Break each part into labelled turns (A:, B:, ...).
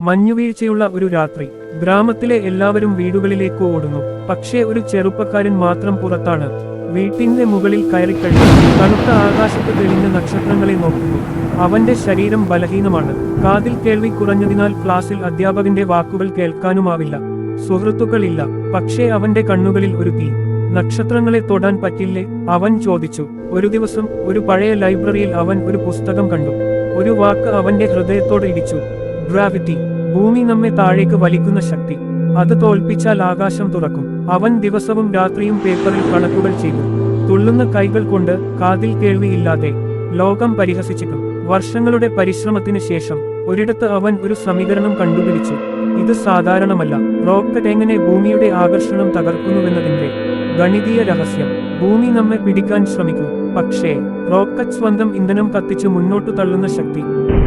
A: മഞ്ഞുവീഴ്ചയുള്ള ഒരു രാത്രി. ഗ്രാമത്തിലെ എല്ലാവരും വീടുകളിലേക്ക് ഓടുന്നു. പക്ഷേ ഒരു ചെറുപ്പക്കാരൻ മാത്രം പുറത്താണ്. വീട്ടിന്റെ മുകളിൽ കയറിക്കഴിഞ്ഞു തണുത്ത ആകാശത്ത് തെളിഞ്ഞ നക്ഷത്രങ്ങളെ നോക്കുന്നു. അവന്റെ ശരീരം ബലഹീനമാണ്. കാതിൽ കേൾവി കുറഞ്ഞതിനാൽ ക്ലാസ്സിൽ അധ്യാപകന്റെ വാക്കുകൾ കേൾക്കാനുമാവില്ല. സുഹൃത്തുക്കളില്ല. പക്ഷേ അവന്റെ കണ്ണുകളിൽ ഒരു തീ. നക്ഷത്രങ്ങളെ തൊടാൻ പറ്റില്ലേ? അവൻ ചോദിച്ചു. ഒരു ദിവസം ഒരു പഴയ ലൈബ്രറിയിൽ അവൻ ഒരു പുസ്തകം കണ്ടു. ഒരു വാക്ക് അവന്റെ ഹൃദയത്തോട് ഇടിച്ചു. ഗ്രാവിറ്റി. ഭൂമി നമ്മെ താഴേക്ക് വലിക്കുന്ന ശക്തി. അത് തോൽപ്പിച്ചാൽ ആകാശം തുറക്കും. അവൻ ദിവസവും രാത്രിയും പേപ്പറിൽ കണക്കുകൾ ചെയ്തു തുള്ളുന്ന കൈകൾ കൊണ്ട് കാതിൽ കേൾവിയില്ലാതെ ലോകം പരിഹസിച്ചിട്ടും വർഷങ്ങളുടെ പരിശ്രമത്തിന് ശേഷം ഒരിടത്ത് അവൻ ഒരു സമീകരണം കണ്ടുപിടിച്ചു. ഇത് സാധാരണമല്ല. റോക്കറ്റ് എങ്ങനെ ഭൂമിയുടെ ആകർഷണം തകർക്കുന്നുവെന്നതിന്റെ ഗണിതീയ രഹസ്യം. ഭൂമി നമ്മെ പിടിക്കാൻ ശ്രമിക്കും. പക്ഷേ റോക്കറ്റ് സ്വന്തം ഇന്ധനം കത്തിച്ച് മുന്നോട്ടു തള്ളുന്ന ശക്തി.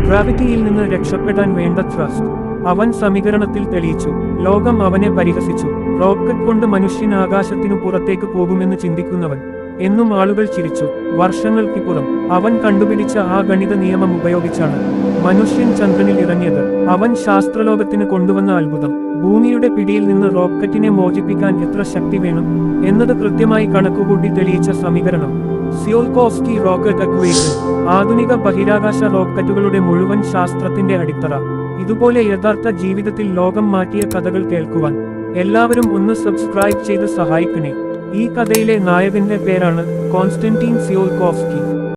A: ഗ്രാവിറ്റിയിൽ നിന്ന് രക്ഷപ്പെടാൻ വേണ്ട ത്രസ്റ്റ്. അവൻ സമീകരണത്തിൽ തെളിയിച്ചു. ലോകം അവനെ പരിഹസിച്ചു. റോക്കറ്റ് കൊണ്ട് മനുഷ്യൻ ആകാശത്തിനു പുറത്തേക്ക് പോകുമെന്ന് ചിന്തിക്കുന്നവൻ. എന്നും ആളുകൾ ചിരിച്ചു. വർഷങ്ങൾക്കിപ്പുറം അവൻ കണ്ടുപിടിച്ച ആ ഗണിത നിയമം ഉപയോഗിച്ചാണ്. മനുഷ്യൻ ചന്ദ്രനിൽ ഇറങ്ങിയത് അവൻ ശാസ്ത്രലോകത്തിന് കൊണ്ടുവന്ന അത്ഭുതം. ഭൂമിയുടെ പിടിയിൽ നിന്ന് റോക്കറ്റിനെ മോചിപ്പിക്കാൻ എത്ര ശക്തി വേണം എന്നത് കൃത്യമായി കണക്കുകൂട്ടി തെളിയിച്ച സമീകരണം. സിയോൽകോസ്കി റോക്കറ്റ് അക്വേഷൻ ആധുനിക ബഹിരാകാശ റോക്കറ്റുകളുടെ മുഴുവൻ ശാസ്ത്രത്തിന്റെ അടിത്തറ. ഇതുപോലെ യഥാർത്ഥ ജീവിതത്തിൽ ലോകം മാറ്റിയ കഥകൾ കേൾക്കുവാൻ എല്ലാവരും ഒന്ന് സബ്സ്ക്രൈബ് ചെയ്ത് സഹായിക്കണേ. ഈ കഥയിലെ നായകന്റെ പേരാണ് കോൺസ്റ്റന്റീൻ സിയോൽകോസ്കി